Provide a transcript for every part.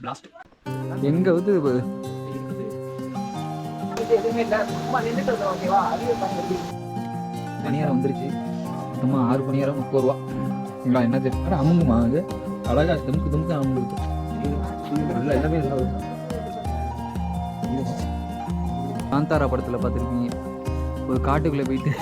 Blast எங்கே வந்து இல்லை. பணியாரம் வந்துருச்சு. சும்மா ஆறு பணியாரம் முப்பது ரூபா. இங்களா என்ன தெரியும்? அமுங்குமா அது? அழகா துமுக்கு துமுக்கு அமுங்குது. நல்லா எல்லாமே. காந்தாரா படத்தில் பார்த்துருக்கீங்க. ஒரு காட்டுக்குள்ளே போயிட்டு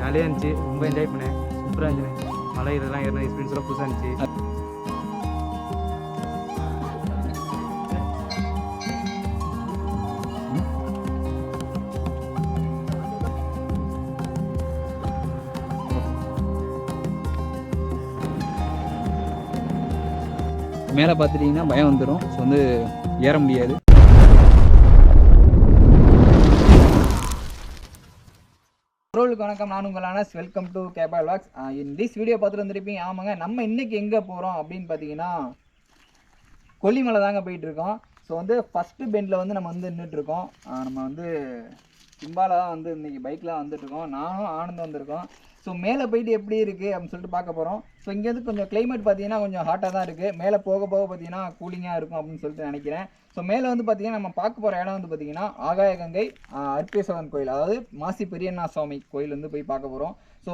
ஜாலியாக இருந்துச்சு. ரொம்ப என்ஜாய் பண்ணேன். சூப்பராக இருந்துச்சு மலை இதெல்லாம் ஏறின எக்ஸ்பீரியன்ஸ்லாம் புதுசாக இருந்துச்சு. மேலே பார்த்துட்டிங்கன்னா பயம் வந்துடும் ஸோ வந்து ஏற முடியாது. ரோலுக்கு வணக்கம். நான் உங்கள் வெல்கம் டு கேபால் வ்ளாக்ஸ் இன் திஸ் வீடியோ பார்த்துட்டு வந்திருப்பீங்க. ஆமாங்க நம்ம இன்றைக்கி எங்கே போகிறோம் அப்படின்னு பார்த்தீங்கன்னா கொல்லிமலை தாங்க போயிட்டுருக்கோம். ஸோ வந்து ஃபஸ்ட்டு பெண்டில் வந்து நம்ம வந்து நின்றுட்டுருக்கோம் நம்ம வந்து சிம்பால தான் வந்து இன்றைக்கி பைக்கில் வந்துட்டுருக்கோம். நானும் ஆனந்தம் வந்திருக்கோம். ஸோ மேலே போயிட்டு எப்படி இருக்குது அப்படின்னு சொல்லிட்டு பார்க்க போகிறோம் ஸோ இங்கேருந்து கொஞ்சம் கிளைமேட் பார்த்தீங்கன்னா கொஞ்சம் ஹாட்டாக தான் இருக்குது மேலே போக போக பார்த்தீங்கன்னா கூலிங்காக இருக்கும் அப்படின்னு சொல்லிட்டு நினைக்கிறேன். ஸோ மேலே வந்து பார்த்தீங்கன்னா நம்ம பார்க்க போகிற இடம் வந்து பார்த்தீங்கன்னா ஆகாய கங்கை அற்பேஸ்வரன் கோயில். அதாவது மாசி பெரியண்ணா சுவாமி கோயில் வந்து போய் பார்க்க போகிறோம் ஸோ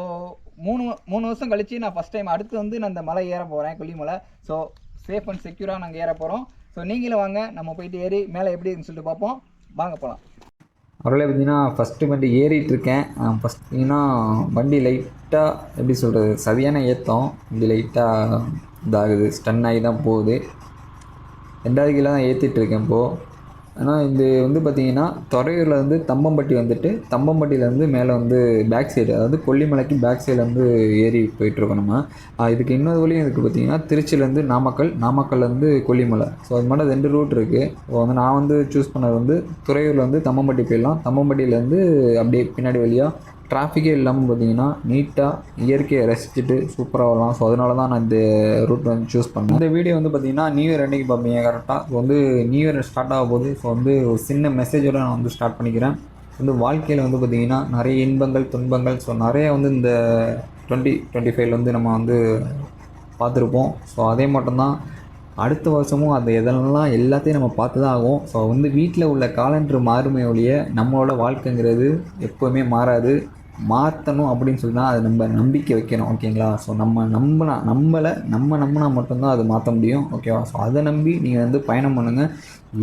மூணு மூணு வருஷம் கழிச்சு நான் ஃபஸ்ட் டைம் அடுத்து வந்து நான் இந்த மலை ஏற போகிறேன் கொல்லிமலை. ஸோ சேஃப் அண்ட் செக்யூராக நாங்கள் ஏற போகிறோம் ஸோ நீங்களும் வாங்க நம்ம போயிட்டு ஏறி மேலே எப்படி இருக்குன்னு சொல்லிட்டு பார்ப்போம். வாங்க போகலாம் அவர்களே பார்த்தீங்கன்னா ஃபஸ்ட்டு வண்டி ஏறிட்டு இருக்கேன். ஃபஸ்ட் பார்த்தீங்கன்னா வண்டி லைட்டாக எப்படி சொல்கிறது சரியான ஏற்றம் வண்டி லைட்டாக இதாகுது ஸ்டன் ஆகி தான் போகுது. ரெண்டாவது கீழே தான் ஏற்றிட்டு இருக்கேன் இப்போது ஆனால் இது வந்து பார்த்திங்கன்னா துறையூரில் வந்து தம்பம்பட்டி வந்துட்டு தம்பம்பட்டியிலேருந்து மேலே வந்து பேக் சைடு அதாவது கொல்லிமலைக்கு பேக் சைடில் வந்து ஏறி போயிட்டுருக்கோம் நம்ம. இதுக்கு இன்னொரு வழியும் இதுக்கு பார்த்தீங்கன்னா திருச்சியிலேருந்து நாமக்கல் நாமக்கல்லேருந்து கொல்லிமலை. ஸோ அது மாதிரி ரெண்டு ரூட் இருக்குது ஸோ வந்து நான் வந்து சூஸ் பண்ணது வந்து துறையூரில் வந்து தம்பம்பட்டி போயிடலாம். தம்பம்பட்டியிலேருந்து அப்படியே பின்னாடி வழியாக டிராஃபிக்கே இல்லாமல் பார்த்தீங்கன்னா நீட்டாக இயற்கையை ரசிச்சுட்டு சூப்பராக வரலாம். ஸோ அதனால தான் நான் இந்த ரூட் வந்து சூஸ் பண்ணேன். இந்த வீடியோ வந்து பார்த்தீங்கன்னா நியூ இயர் அன்றைக்கி பார்ப்பீங்க கரெக்டாக ஸோ வந்து நியூ இயர் ஸ்டார்ட் ஆக போது ஸோ வந்து ஒரு சின்ன மெசேஜோடு நான் வந்து ஸ்டார்ட் பண்ணிக்கிறேன். வந்து வாழ்க்கையில் வந்து பார்த்திங்கன்னா நிறைய இன்பங்கள் துன்பங்கள். ஸோ நிறைய வந்து இந்த டுவெண்ட்டி டுவெண்ட்டி ஃபைவ்ல வந்து நம்ம வந்து பார்த்துருப்போம். ஸோ அதே மட்டும்தான் அடுத்த வருஷமும் அது எதெல்லாம் எல்லாத்தையும் நம்ம பார்த்து தான் ஆகும். ஸோ வந்து வீட்டில் உள்ள காலண்டர் மாறுமே ஒழிய நம்மளோட வாழ்க்கைங்கிறது எப்போவுமே மாறாது. மாற்றணும் அப்படின்னு சொன்னா அது நம்ம நம்பிக்கை வைக்கணும் ஓகேங்களா ஸோ நம்ம நம்பினா நம்மளை நம்ம நம்பினா மட்டும்தான் அது மாற்ற முடியும் ஓகேவா ஸோ அதை நம்பி நீங்கள் வந்து பயணம் பண்ணுங்கள்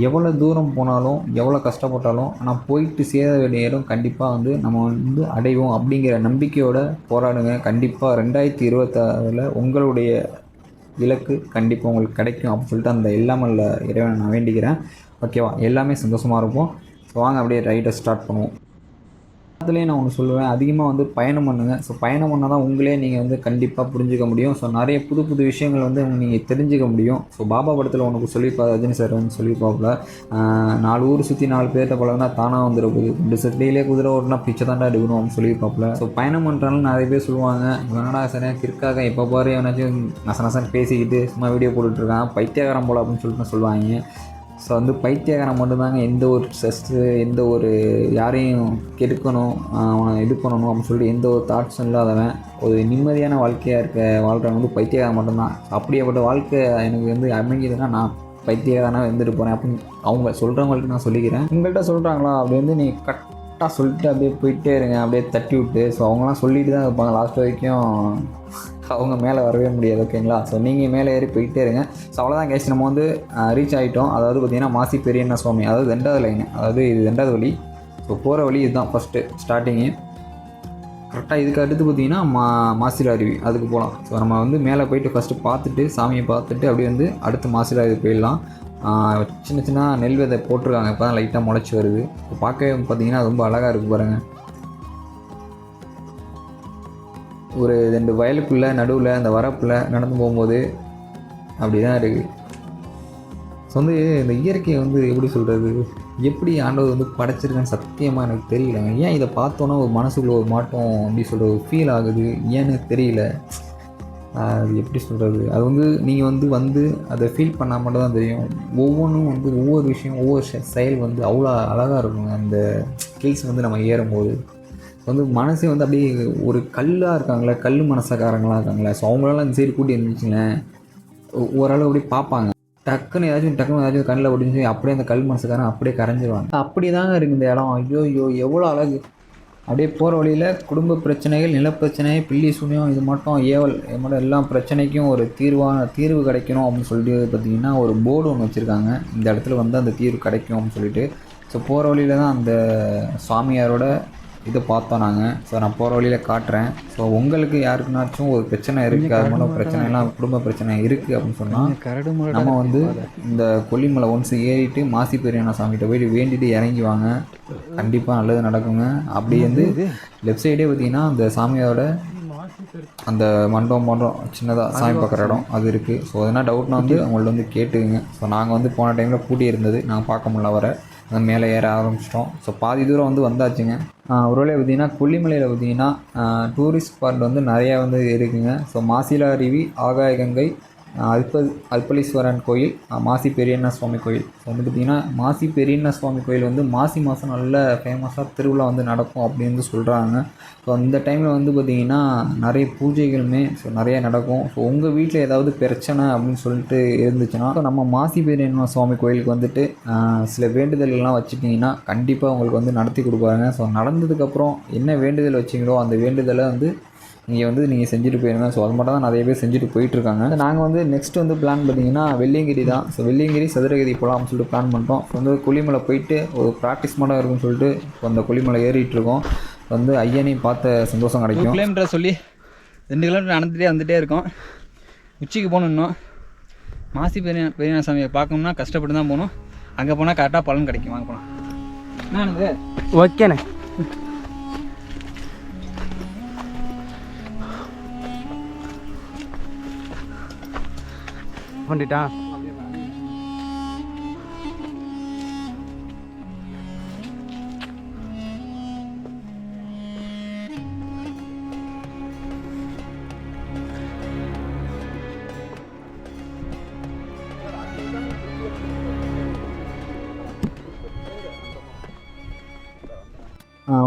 எவ்வளோ தூரம் போனாலும் எவ்வளோ கஷ்டப்பட்டாலும் ஆனால் போயிட்டு சேர வேண்டிய இடம் கண்டிப்பாக வந்து நம்ம வந்து அடைவோம் அப்படிங்கிற நம்பிக்கையோட போராடுங்க. கண்டிப்பாக ரெண்டாயிரத்தி இருபத்தாறில் உங்களுடைய இலக்கு கண்டிப்பாக உங்களுக்கு கிடைக்கும் அப்படின்னு சொல்லிட்டு அந்த இல்லாமல் இறைவனை நான் வேண்டிக்கிறேன். ஓகேவா எல்லாமே சந்தோஷமாக இருப்போம். ஸோ வாங்க அப்படியே ரைடை ஸ்டார்ட் பண்ணுவோம். அதுலேயே நான் ஒன்று சொல்லுவேன். அதிகமாக வந்து பயணம் பண்ணுங்கள் ஸோ பயணம் பண்ணால் தான் உங்களே நீங்கள் வந்து கண்டிப்பாக புரிஞ்சுக்க முடியும். ஸோ நிறைய புது புது விஷயங்கள் வந்து நீங்கள் தெரிஞ்சுக்க முடியும். ஸோ பாபா படத்தில் உனக்கு சொல்லியிருப்பா ரஜினி சார் வந்து சொல்லியிருப்பாப்புல நாலு ஊர் சுற்றி நாலு பேர்த்த பழகுனா தானாக வந்துட போகுது. ரெண்டு சட்டிலே குதிரை ஓடுனா பிச்சை தாண்டா எடுக்கணும் அப்படின்னு சொல்லியிருப்பாப்புல. ஸோ பயணம் பண்ணுறாலும் நிறைய பேர் சொல்லுவாங்க என்னடா சரியாக கிற்காக எப்போ பாரு எவனாச்சும் நச நசன் பேசிக்கிட்டு சும்மா வீடியோ போட்டுட்ருக்கான் பைத்தியகாரம் போல் அப்படின்னு சொல்லிட்டு சொல்லுவாங்க. ஸோ வந்து பைத்தியகாரம் மட்டும்தாங்க எந்த ஒரு ஸ்ட்ரெஸ்ஸு எந்த ஒரு யாரையும் கெடுக்கணும் அவனை இது பண்ணணும் அப்படின்னு சொல்லிட்டு எந்த ஒரு தாட்ஸும் இல்லாதவன். ஒரு நிம்மதியான வாழ்க்கையாக இருக்க வாழ்கிறவன் வந்து பைத்தியகாரம் மட்டும்தான். அப்படியேப்பட்ட வாழ்க்கை எனக்கு வந்து அமைஞ்சதுன்னா நான் பைத்தியகாரனாக இருந்துட்டு போகிறேன் அப்படின்னு அவங்க சொல்கிறவங்கள்ட்ட நான் சொல்லிக்கிறேன். உங்கள்கிட்ட சொல்கிறாங்களா அப்படி வந்து நீ கட் கரெக்டாக சொல்லிட்டு அப்படியே போயிட்டே இருங்க அப்படியே தட்டி விட்டு. ஸோ அவங்களாம் சொல்லிட்டு தான் இருப்பாங்க. லாஸ்ட் வரைக்கும் அவங்க மேலே வரவே முடியாது ஓகேங்களா ஸோ நீங்கள் மேலே ஏறி போயிட்டே இருங்க. ஸோ அவ்வளோதான் கேஸ் நம்ம வந்து ரீச் ஆகிட்டோம் அதாவது பார்த்திங்கன்னா மாசி பெரியண்ணா சுவாமி அதாவது ரெண்டாவது லைன் அதாவது இது ரெண்டாவது வழி. ஸோ போகிற வழி இதுதான் ஃபஸ்ட்டு ஸ்டார்டிங்கு கரெக்டாக இதுக்கு அடுத்து பார்த்தீங்கன்னா மா மாசில அருவி. அதுக்கு போகலாம் ஸோ நம்ம வந்து மேலே போயிட்டு ஃபஸ்ட்டு பார்த்துட்டு சாமியை பார்த்துட்டு அப்படியே வந்து அடுத்து மாசில அருவி போயிடலாம். சின்ன சின்ன நெல் விதை போட்டிருக்காங்க. இப்போ தான் லைட்டாக முளைச்சி வருது. இப்போ பார்க்கவே பார்த்தீங்கன்னா ரொம்ப அழகாக இருக்குது பாருங்கள் ஒரு ரெண்டு வயலுக்குள்ளே நடுவில் அந்த வரப்பில் நடந்து போகும்போது அப்படி தான் இருக்குது ஸோ வந்து இந்த இயற்கையை வந்து எப்படி சொல்கிறது எப்படி ஆண்டவர் வந்து படைச்சிருக்கேன்னு சத்தியமாக எனக்கு தெரியலங்க. ஏன் இதை பார்த்தோன்னா ஒரு மனசுக்குள்ள ஒரு மாட்டம் அப்படி சொல்கிற ஒரு ஃபீல் ஆகுது? ஏன்னு தெரியல. அது எப்படி சொல்கிறது அது வந்து நீங்கள் வந்து வந்து அதை ஃபீல் பண்ணால் மட்டும் தான் தெரியும். ஒவ்வொன்றும் வந்து ஒவ்வொரு விஷயம் ஒவ்வொரு செயல் வந்து அவ்வளோ அழகாக இருக்கும். அந்த ஹில்ஸ் வந்து நம்ம ஏறும்போது. வந்து மனசே வந்து அப்படியே ஒரு கல்லாக இருக்காங்களே கல் மனசக்காரங்களாக இருக்காங்களே. ஸோ அவங்களெல்லாம் இந்த சைடு கூட்டி இருந்துச்சுங்களேன் ஓரளவு அப்படியே பார்ப்பாங்க. டக்குன்னு ஏதாச்சும் டக்குன்னு ஏதாச்சும் கண்ணில் ஒடிஞ்சு அப்படியே அந்த கல் மனசுக்காரன் அப்படியே கரைஞ்சிருவாங்க. அப்படி தாங்க இருக்குது இந்த இடம். ஐயோ ஐயோ எவ்வளோ அழகு. அப்படியே போகிற வழியில் குடும்ப பிரச்சனைகள் நிலப்பிரச்சனை பில்லி சூனியம் இது மட்டும் ஏவல் இது மட்டும் எல்லா பிரச்சனைக்கும் ஒரு தீர்வான தீர்வு கிடைக்கணும் அப்படின்னு சொல்லிட்டு பார்த்தீங்கன்னா ஒரு போர்டு ஒன்று வச்சுருக்காங்க. இந்த இடத்துல வந்து அந்த தீர்வு கிடைக்கும் அப்படின்னு சொல்லிட்டு. ஸோ போகிற வழியில் தான் அந்த சுவாமியாரோட இதை பார்த்தோம் நாங்கள் ஸோ நான் போகிற வழியில் காட்டுறேன். ஸோ உங்களுக்கு யாருக்குனாச்சும் ஒரு பிரச்சனை இருக்குது அது மட்டும் பிரச்சனைலாம் குடும்ப பிரச்சனை இருக்குது அப்படின்னு சொன்னால் நம்ம வந்து இந்த கொல்லிமலை ஒன்ஸ் ஏறிட்டு மாசி பெரியண்ணா சாமிகிட்ட போயிட்டு வேண்டிட்டு இறங்கி வாங்க. கண்டிப்பாக நல்லது நடக்குங்க. அப்படி வந்து லெஃப்ட் சைடே பார்த்தீங்கன்னா அந்த சாமியோட அந்த மண்டபம் மண்டபம் சின்னதாக சாமி பார்க்குற இடம் அது இருக்குது ஸோ எதனா டவுட்னா வந்து அவங்கள்ட்ட வந்து கேட்டுக்குங்க. ஸோ நாங்கள் வந்து போன டைமில் பூட்டி இருந்தது. நாங்கள் பார்க்க முடியல வர மேலே ஏற ஆரம்பிச்சிட்டோம். ஸோ பாதி தூரம் வந்து வந்தாச்சுங்க. ஒருவேளை பார்த்தீங்கன்னா கொல்லிமலையில் பார்த்தீங்கன்னா டூரிஸ்ட் ஸ்பாட் வந்து நிறையா வந்து இருக்குங்க. ஸோ மாசிலா அருவி ஆகாய கங்கை அல்ப அல்பலீஸ்வரன் கோயில் மாசி பெரியண்ணா சுவாமி கோயில். ஸோ வந்து பார்த்திங்கன்னா மாசி பெரியண்ணா சுவாமி கோயில் வந்து மாசி மாதம் நல்ல ஃபேமஸாக திருவிழா வந்து நடக்கும் அப்படின்னு வந்து சொல்கிறாங்க ஸோ அந்த டைமில் வந்து பார்த்திங்கன்னா நிறைய பூஜைகளுமே ஸோ நிறைய நடக்கும். ஸோ உங்கள் வீட்டில் ஏதாவது பிரச்சனை அப்படின்னு சொல்லிட்டு இருந்துச்சுன்னா ஸோ நம்ம மாசி பெரியண்ணா சுவாமி கோயிலுக்கு வந்துட்டு சில வேண்டுதல்கள்லாம் வச்சுட்டிங்கன்னா கண்டிப்பாக உங்களுக்கு வந்து நடத்தி கொடுப்பாங்க. ஸோ நடந்ததுக்கப்புறம் என்ன வேண்டுதல் வச்சிங்களோ அந்த வேண்டுதலை வந்து நீங்கள் வந்து நீங்கள் செஞ்சுட்டு போயிருங்க. ஸோ அது மட்டும் தான் நிறைய பேர் செஞ்சுட்டு போயிட்டுருக்காங்க. நாங்கள் வந்து நெக்ஸ்ட் வந்து பிளான் பார்த்தீங்கன்னா வெள்ளியங்கிரி தான். ஸோ வெள்ளியங்கிரி சதுரகிரி போகலாம்னு சொல்லிட்டு பிளான் பண்ணிட்டோம். வந்து கொல்லிமலை போயிட்டு ஒரு ப்ராக்டிஸ் மட்டும் இருக்குன்னு சொல்லிட்டு இப்போ அந்த கொல்லிமலை ஏறிட்டு இருக்கோம் வந்து ஐயனையும் பார்த்த சந்தோஷம் கிடைக்கும். கிலோமீட்டர் சொல்லி ரெண்டு கிலோமீட்டர் நடந்துகிட்டே வந்துட்டே இருக்கோம். உச்சிக்கு போகணும் இன்னும். மாசி பெரிய பெரியநாத சாமியை பார்க்கணும்னா கஷ்டப்பட்டு தான் போகணும். அங்கே போனால் கரெக்டாக பலன் கிடைக்கும். வாங்க போகலாம் என்னது ஓகேண்ணே பண்ணிட்டான்.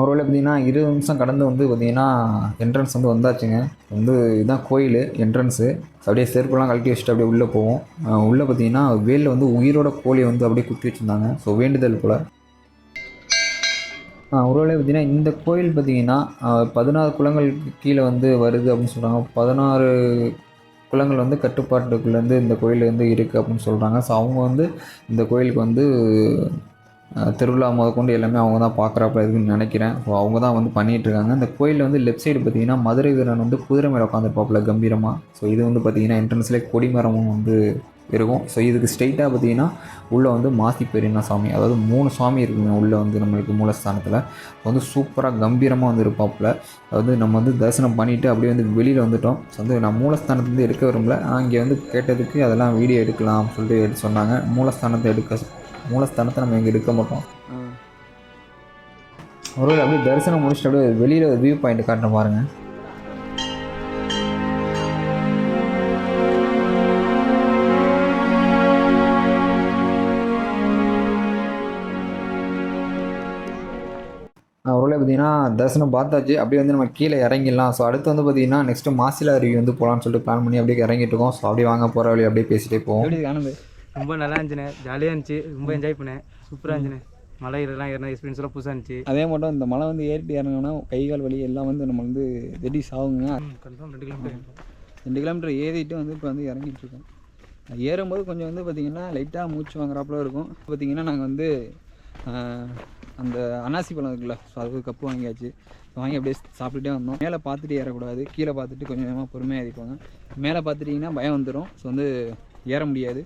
ஒருவேளை பார்த்தீங்கன்னா இருபது நிமிஷம் கடந்து வந்து பார்த்திங்கன்னா என்ட்ரன்ஸ் வந்து வந்தாச்சுங்க. வந்து இதுதான் கோயில் என்ட்ரன்ஸு அப்படியே செருப்புலாம் கழட்டி வச்சுட்டு அப்படியே உள்ளே போவோம். உள்ளே பார்த்தீங்கன்னா வேலில் வந்து உயிரோட கோழியை வந்து அப்படியே குத்தி வச்சுருந்தாங்க. ஸோ வேண்டுதல் போல். ஒருவேளை பார்த்திங்கன்னா இந்த கோயில் பார்த்தீங்கன்னா பதினாறு குளங்களுக்கு கீழே வந்து வருது அப்படின்னு சொல்கிறாங்க பதினாறு குளங்கள் வந்து கட்டுப்பாட்டுக்குள்ளேருந்து இந்த கோயில் வந்து இருக்குது அப்படின்னு சொல்கிறாங்க ஸோ அவங்க வந்து இந்த கோயிலுக்கு வந்து திருவிழா முதற்கொண்டு எல்லாமே அவங்க தான் பார்க்குறப்ப இருக்குன்னு நினைக்கிறேன். ஸோ அவங்க தான் வந்து பண்ணிகிட்டு இருக்காங்க இந்த கோயிலில் வந்து லெஃப்ட் சைடு பார்த்தீங்கன்னா மதுரை வீரன் வந்து குதிரை மேலே உட்காந்துருப்பாப்புல கம்பீரமாக ஸோ இது வந்து பார்த்திங்கன்னா என்ட்ரன்ஸ்லேயே கொடிமரமும் வந்து இருக்கும். ஸோ இதுக்கு ஸ்ட்ரைட்டாக பார்த்தீங்கன்னா உள்ளே வந்து மாசி பெரியண்ணா சாமி. அதாவது மூணு சாமி இருக்குங்க உள்ளே வந்து நம்மளுக்கு மூலஸ்தானத்தில். வந்து சூப்பராக கம்பீரமாக வந்து இருப்பாப்புல. அதாவது நம்ம வந்து தரிசனம் பண்ணிவிட்டு அப்படியே வந்து வெளியில் வந்துட்டோம். ஸோ வந்து நான் மூலஸ்தானத்துலேருந்து எடுக்க விரும்பல. ஆனால் இங்கே வந்து கேட்டதுக்கு அதெல்லாம் வீடியோ எடுக்கலாம் சொல்லிட்டு சொன்னாங்க. மூலஸ்தானத்தை எடுக்க மூலஸ்தானத்தை நம்ம இங்கே எடுக்க மாட்டோம். ஒருவேளை அப்படியே தரிசனம் முடிச்சுட்டு அப்படியே வெளியில் ஒரு வியூ பாயிண்ட் காட்டுறேன் பாருங்க. ஒருவேளை பார்த்தீங்கன்னா தரிசனம் பார்த்தாச்சு. அப்படியே வந்து நம்ம கீழே இறங்கிடலாம். ஸோ அடுத்து வந்து பார்த்தீங்கன்னா நெக்ஸ்ட்டு மாசிலா அருவி வந்து போகலான்னு சொல்லிட்டு பிளான் பண்ணி அப்படியே இறங்கிட்டு இருக்கோம். ஸோ அப்படியே வாங்க போகிற வழி அப்படியே பேசிட்டே போவோம். ரொம்ப நல்லா இருந்துச்சுண்ணே. ஜாலியாக இருந்துச்சு. ரொம்ப என்ஜாய் பண்ணேன் சூப்பராக இருந்துச்சுண்ணே. மலை இதெல்லாம் ஏறின எக்ஸ்பீரியன்ஸ்லாம் புதுசாக இருந்துச்சு. அதே மட்டும் இந்த மலை வந்து ஏறிட்டு இறங்கினோன்னா கை கால் வலி எல்லாம் வந்து நம்ம வந்து ரெடி சாகுங்க கன்ஃபார்ம் ரெண்டு கிலோமீட்டர் ரெண்டு கிலோமீட்டர் ஏறிட்டு வந்து இப்போ வந்து இறங்கிட்டு இருக்கோம். ஏறும்போது கொஞ்சம் வந்து பார்த்திங்கன்னா லைட்டாக மூச்சு வாங்குறாப்புல இருக்கும். பார்த்திங்கன்னா நாங்கள் வந்து அந்த அனாசி பழம் இருக்குல்ல ஸோ அது கப்பு வாங்கியாச்சு. வாங்கி அப்படியே சாப்பிட்டுட்டே வந்தோம். மேலே பார்த்துட்டு ஏறக்கூடாது. கீழே பார்த்துட்டு கொஞ்சம் கொஞ்சமாக பொறுமையாக ஏறிக்கோங்க மேலே பார்த்துட்டிங்கன்னா பயம் வந்துடும் ஸோ வந்து ஏற முடியாது.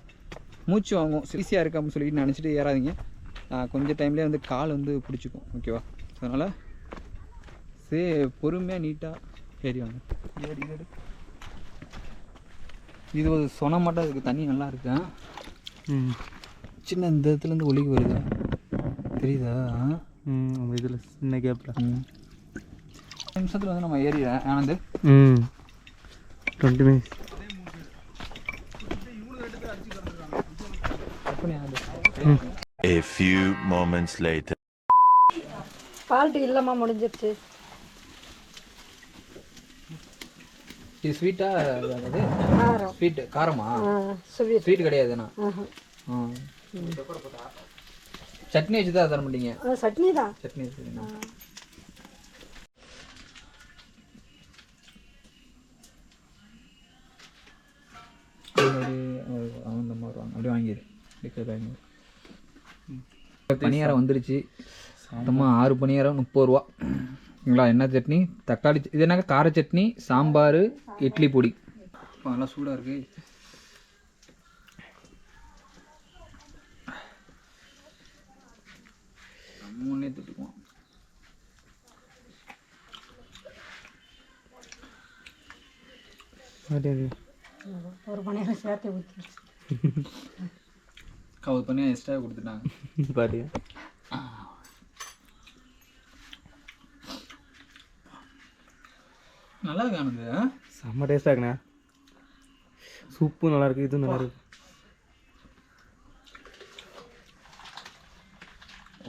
மூச்சு வாங்கும். ஈஸியாக இருக்கு அப்படின்னு சொல்லிட்டு நினச்சிட்டு ஏறாதீங்க. கொஞ்சம் டைம்லேயே வந்து கால் வந்து பிடிச்சிக்கும். ஓகேவா அதனால் சே பொறுமையாக நீட்டாக ஏறி வாங்க. ஏறி ஏறி. இது ஒரு சொன மட்டும் இதுக்கு தண்ணி நல்லா இருக்கு? சின்ன இந்த இடத்துலேருந்து ஒலிக்கு வருது? தெரியுதா? ம் இதில் சின்ன கேப்பில் நிமிஷத்தில் வந்து நம்ம ஏறிடுறேன் ஆனந்து. ம். Twenty minutes A few moments later. பால்ட்டு இல்லைம்மா முடிஞ்சிருச்சு. இது ஸ்வீட்டா அது ஸ்வீட் காரமா. ஸ்வீட் ஸ்வீட் கிடையாதுண்ணா சட்னி வச்சு தான் தர மாட்டீங்க? சட்னி தான். சட்னி வச்சுருக்கீங்க அப்படியே வாங்கிடு. அப்படியே வாங்கிடு. பணியாரம் வந்துருச்சு. மொத்தமாக ஆறு பணியாரம் முப்பது ரூபா. என்ன சட்னி? தக்காளி இது என்னங்க? கார சட்னி சாம்பார் இட்லி பொடி. நல்லா சூடாக இருக்கு. மூணே திட்டுக்குவோம். ஒரு மணி நேரம் சேர்த்து ஊற்றி கவர் பண்ணி எக்ஸ்ட்ரா கொடுத்துட்டாங்க. பாரு. நல்லா காணுது செம்ம டேஸ்ட்டாக இருக்குண்ணே. சூப்பும் நல்லா இருக்கு இதுவும் நல்லா இருக்கு.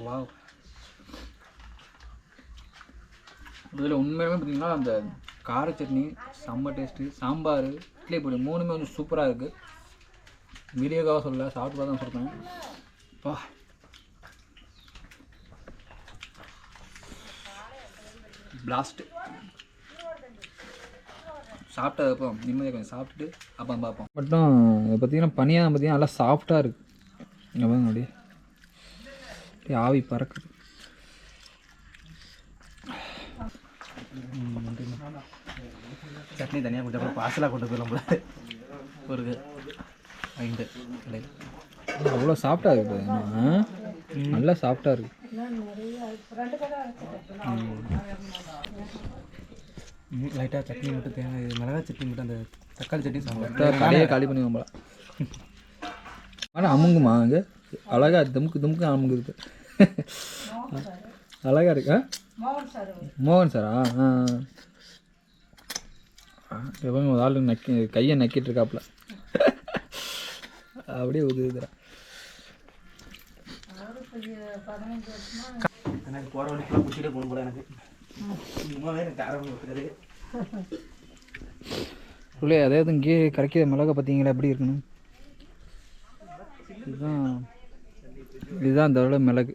வாவ். இதில் உண்மையுமே பார்த்தீங்கன்னா அந்த கார சட்னி செம்ம டேஸ்ட்டு சாம்பார் இட்லி பொடி மூணுமே கொஞ்சம் சூப்பராக இருக்குது வீடியோக்காக சொல்ல சாப்பிட்டு பார்த்து தான் சொல்கிறேன் பா. பிளாஸ்ட்டு சாப்பிட்டதப்போ நிம்மதியாக கொஞ்சம் சாப்பிட்டுட்டு அப்போ பார்ப்போம். மட்டும் பார்த்தீங்கன்னா பனியாக பார்த்தீங்கன்னா நல்லா சாஃப்டாக இருக்குது இங்கே பாருங்க அப்படியே. அப்படியே ஆவி பறக்குது. சட்னி தனியாக கொடுத்தா போய் பார்சலாக கொண்டு போயிடலாம் போல ஒரு ஐந்து கடையில். அவ்வளோ சாஃப்டாக இருக்குது? நல்லா சாஃப்டாக இருக்குது லைட்டாக சட்னி மட்டும் தேங்காய் மிளகாய் சட்னி மட்டும் அந்த தக்காளி சட்னி சாம்பார். கடையே காலி பண்ணி போல. ஆனால் அமுங்குமா அங்கே? அழகா துமுக்கு துமுக்கு அமுங்குது. அழகா இருக்கா. மோகன் சாரா? ஆ எப்பவுமே ஒரு ஆளு நக்கி கையை நக்கிட்டு இருக்காப்புல. அப்படியே உதவுதுரா எனக்கு போகிற வழிக்கெல்லாம் குடிச்சிட்டே போகணும் போல எனக்கு. சும்மாவே எனக்கு காரம் கொடுக்குறது. உள்ளே அதாவது இங்கே கரைக்கிற மிளகா பார்த்தீங்களா? எப்படி இருக்கணும்? இதுதான் இதுதான் இந்த அளவு மிளகு.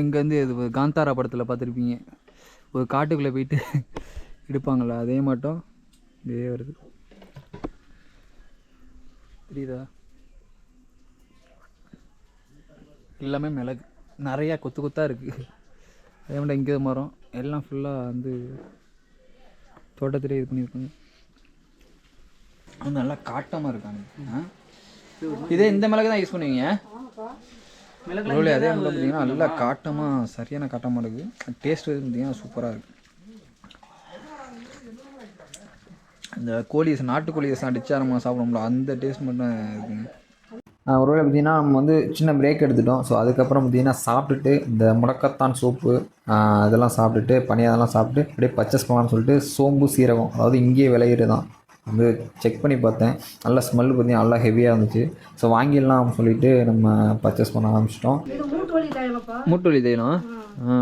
எங்கேருந்து இது காந்தாரா படத்தில் பார்த்துருப்பீங்க. ஒரு காட்டுக்குள்ளே போயிட்டு எடுப்பாங்களா? அதே மாட்டோம் இதே வருது. தெரியுதா எல்லாமே மிளகு. நிறையா கொத்து கொத்தாக இருக்குது அதே மாதிரி இங்கே மரம். எல்லாம் ஃபுல்லாக வந்து தோட்டத்திலே இது பண்ணியிருக்காங்க. அது நல்லா காட்டமாக இருக்காங்க? இதே இந்த மிளகு தான் யூஸ் பண்ணுவீங்க? மிளகு அதே மிளகு பார்த்தீங்கன்னா நல்லா காட்டமாக சரியான காட்டமாக இருக்குது டேஸ்ட் வந்து பார்த்தீங்கன்னா சூப்பராக இருக்குது இந்த கோழி நாட்டுக்கோழி அடிச்சா நம்ம சாப்பிடுவோம்ல அந்த டேஸ்ட் மட்டும் இருக்குங்க. ஒருவேளை பார்த்தீங்கன்னா நம்ம வந்து சின்ன பிரேக் எடுத்துட்டோம். ஸோ அதுக்கப்புறம் பார்த்தீங்கன்னா சாப்பிட்டுட்டு இந்த முடக்கத்தான் சோப்பு ஆஹ் இதெல்லாம் சாப்பிட்டுட்டு பனியாதெல்லாம் சாப்பிட்டு அப்படியே பர்ச்சேஸ் பண்ணலாம்னு சொல்லிட்டு சோம்பு சீரகம் அதாவது இங்கேயே விளையிறது தான். வந்து செக் பண்ணி பார்த்தேன். நல்ல ஸ்மெல் பார்த்தீங்கன்னா நல்லா ஹெவியாக இருந்துச்சு. ஸோ வாங்கிடலாம் சொல்லிட்டு நம்ம பர்ச்சேஸ் பண்ண ஆரம்பிச்சிட்டோம். மூட்டு வலி தைலம் ஆ.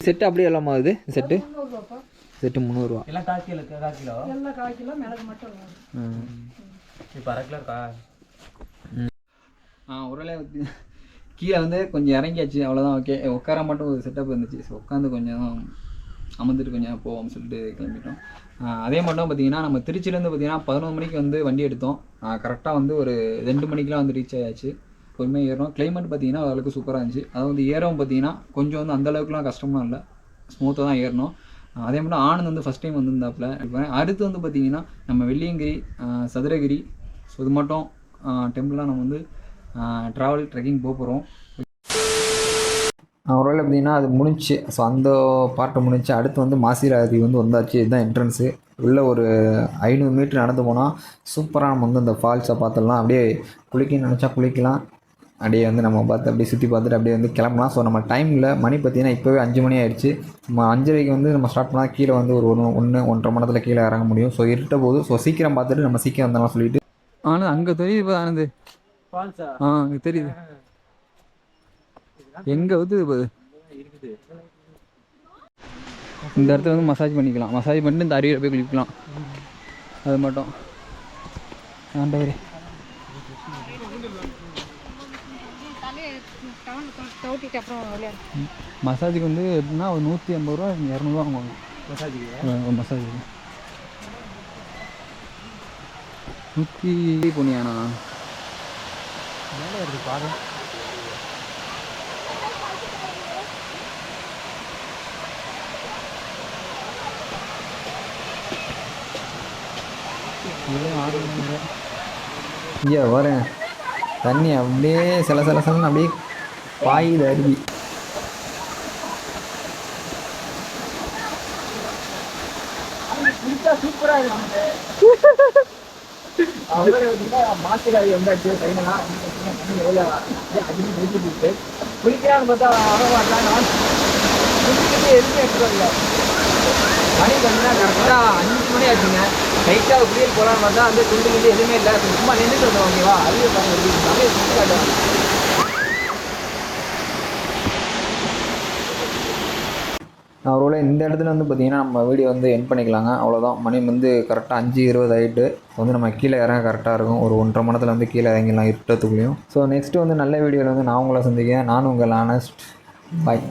செட்டு அப்படியே எல்லாமா இது? செட்டு? செட்டு முந்நூறுரூவா எல்லாம் கால் கிலோ கால் கிலோ? எல்லாம் கால் கிலோ மிளகு மட்டும். இப்போ அரை கிலோ இருக்கா? ஆ ஒரு கீழே வந்து கொஞ்சம் இறங்கியாச்சு அவ்வளோதான் ஓகே. உட்கார மட்டும் ஒரு செட்டப் இருந்துச்சு. ஸோ உட்காந்து கொஞ்சம் அமர்ந்துட்டு கொஞ்சம் போவோம்னு சொல்லிட்டு கிளம்பிட்டோம். அதே மட்டும் பார்த்தீங்கன்னா நம்ம திருச்சியிலேருந்து பார்த்தீங்கன்னா பதினொரு மணிக்கு வந்து வண்டி எடுத்தோம். கரெக்டாக வந்து ஒரு ரெண்டு மணிக்கெலாம் வந்து ரீச் ஆயாச்சு. பொறுமையாக ஏறணும். கிளைமேட் பார்த்தீங்கன்னா ஓரளவுக்கு சூப்பராக இருந்துச்சு. அதை வந்து ஏறவும் பார்த்தீங்கன்னா கொஞ்சம் வந்து அந்த அளவுக்குலாம் கஷ்டமாக இல்லை. ஸ்மூத்தாக தான் ஏறணும். அதே மாதிரி ஆனந்த் வந்து ஃபஸ்ட் டைம் வந்திருந்தாப்புல. இப்போ அடுத்து வந்து பார்த்தீங்கன்னா நம்ம வெள்ளியங்கிரி சதுரகிரி ஸோ இது மட்டும் டெம்பிளாக நம்ம வந்து ட்ராவல் ட்ரெக்கிங் போக போகிறோம் ஒருவேளை பார்த்தீங்கன்னா அது முடிஞ்சுச்சு ஸோ அந்த பாட்டை முடிஞ்சு அடுத்து வந்து மாசிராதி வந்து வந்தாச்சு. இதுதான் என்ட்ரன்ஸு உள்ளே ஒரு ஐநூறு மீட்டர் நடந்து போனால் சூப்பராக நம்ம வந்து அந்த ஃபால்ஸை பார்த்துடலாம். அப்படியே குளிக்க நினச்சா குளிக்கலாம். அப்படியே வந்து நம்ம பார்த்து அப்படியே சுற்றி பார்த்துட்டு அப்படியே வந்து கிளம்பலாம் ஸோ நம்ம டைமில் மணி பார்த்தீங்கன்னா இப்போவே அஞ்சு மணி ஆயிடுச்சு. நம்ம அஞ்சரைக்கு வந்து நம்ம ஸ்டார்ட் பண்ணால் கீழே வந்து ஒரு ஒன்று ஒன்று ஒன்றரை மணி நேரத்தில் கீழே இறங்க முடியும். ஸோ இருட்ட போது ஸோ சீக்கிரம் பார்த்துட்டு நம்ம சீக்கிரம் வந்தலாம் சொல்லிட்டு. ஆனால் அங்கே தெரியுது ஆனந்து ஃபால்ஸா ஆ அங்கே தெரியுது. எங்கே வந்து பாரு இருக்குது இந்த இடத்துல வந்து மசாஜ் பண்ணிக்கலாம். மசாஜ் பண்ணிட்டு இந்த அருவியில் போய் குளிக்கலாம். அது மட்டும். ஆண்டவரே. தவிட்டிட்டு அப்புறம் விளையாடு மசாஜுக்கு வந்து எப்படின்னா ஒரு நூற்றி ஐம்பது ரூபா இரநூறுவா வாங்குவாங்க. மசாஜுக்கு? மசாஜுக்கு. நூற்றி போனியாண்ணா மேலே இருக்குது பாரு இங்கே வரேன். தண்ணி அப்படியே சில சில சிலன்னு அப்படியே பாயுது அருவி. குளிச்சா சூப்பரா இருக்கு வந்தாச்சு எவ்வளோ அதிகம் போட்டு குளிக்கலான்னு பார்த்தா வரமாட்டா நான் குளிச்சுட்டு எதுவுமே எடுத்துட்டு வரல மணி பார்த்தீங்கன்னா கரெக்டாக அஞ்சு மணி ஆச்சுங்க லைட்டாக குளியல் போகலான்னு பார்த்தா வந்து துண்டு எதுவுமே இல்லை சும்மா நின்றுட்டு இருந்தோம் ஓகேவா அதுவே பாருங்க அப்படியே சுற்றி ஒருவேளை இந்த இடத்துல வந்து பார்த்தீங்கன்னா நம்ம வீடியோ வந்து என் பண்ணிக்கலாங்க. அவ்வளோதான் மணி வந்து கரெக்டாக அஞ்சு இருபது ஆகிட்டு வந்து நம்ம கீழே இறங்க கரெக்டாக இருக்கும். ஒரு ஒன்றரை மணி நேரத்தில் வந்து கீழே இறங்கிடலாம் இருட்டத்துக்குள்ளேயும். ஸோ நெக்ஸ்ட்டு வந்து நல்ல வீடியோவில் வந்து நான் உங்களை சந்திக்கிறேன். நானும் உங்கள் ஆனஸ்ட் பாய்